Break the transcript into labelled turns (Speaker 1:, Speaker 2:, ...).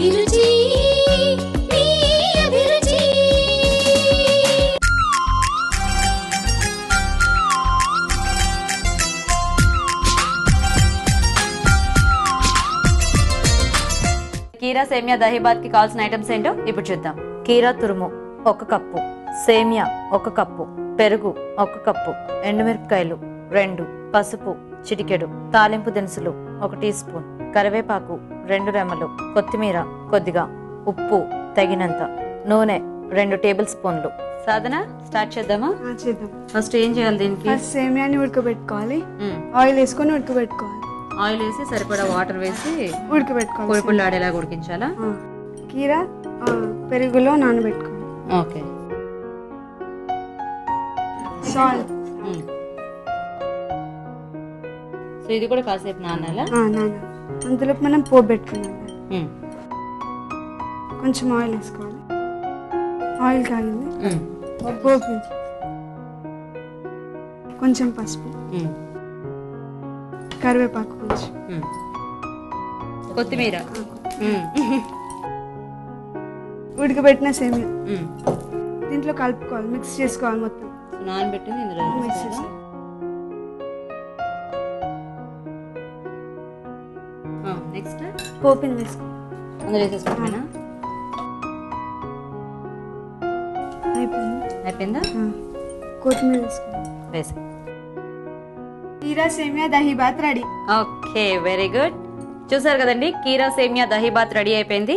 Speaker 1: అభిరుచి మీ అభిరుచి.
Speaker 2: కీరా సేమియా దహీబాద్కి కావాల్సిన ఐటమ్స్ ఏంటో ఇప్పుడు చూద్దాం. కీరా తురుము ఒక కప్పు. సేమియా ఒక కప్పు. పెరుగు ఒక కప్పు. ఎండుమిరపకాయలు రెండు. పసుపు చిటికెడు. తాలింపు దినుసులు ఒక టీ స్పూన్. కరివేపాకు రెండు రెమ్మలు కొత్తిమీర కొద్దిగా ఉప్పు తగినంత నూనె రెండు టేబుల్ స్పూన్లు. సాధన స్టార్ట్ చేద్దామా?
Speaker 3: చేద్దాం.
Speaker 2: ఫస్ట్ ఏం చేయాలి దీనికి?
Speaker 3: ఫస్ట్ సేమియాని ఉడకబెట్టుకోవాలి. ఆయిల్ వేసుకొని ఉడకబెట్టుకోవాలి.
Speaker 2: ఆయిల్ వేసి సరిపడా వాటర్ వేసి
Speaker 3: ఉడకబెట్టుకోవాలి.
Speaker 2: పొడి పొడి ఆడేలా ఉడికించాలా?
Speaker 3: కీర పెరుగులో నానబెట్టుకోవాలి.
Speaker 2: ఓకే.
Speaker 3: సాల్ట్.
Speaker 2: సో ఇది కూడా కాసేపు నానాలా?
Speaker 3: నాన అంతలోపు మనం పోపు పెట్టుకున్నాం. కొంచెం ఆయిల్ వేసుకోవాలి. ఆయిల్ కాగింది. పోపు కొంచెం పసుపు. కరివేపాకు కొంచెం.
Speaker 2: కొత్తిమీర.
Speaker 3: ఉడకబెట్టిన సేమియా. దీంట్లో కలుపుకోవాలి మిక్స్ చేసుకోవాలి మొత్తం.
Speaker 2: నానబెట్టింది ఇందులో
Speaker 3: మిక్స్
Speaker 2: వేసేయాలా? నెక్స్ట్
Speaker 3: పోపిని వేసుకోవాలి
Speaker 2: అందులో వేసేసుకోవటమేనా
Speaker 3: అయిపోయింది? కొత్తిమీర వేసుకోవాలి
Speaker 2: వేసే.
Speaker 3: కీరా సేమియా dahi bath ready.
Speaker 2: Okay very good. చూసారు కదండి కీరా సేమియా దహీబాత్ రెడీ అయిపోయింది.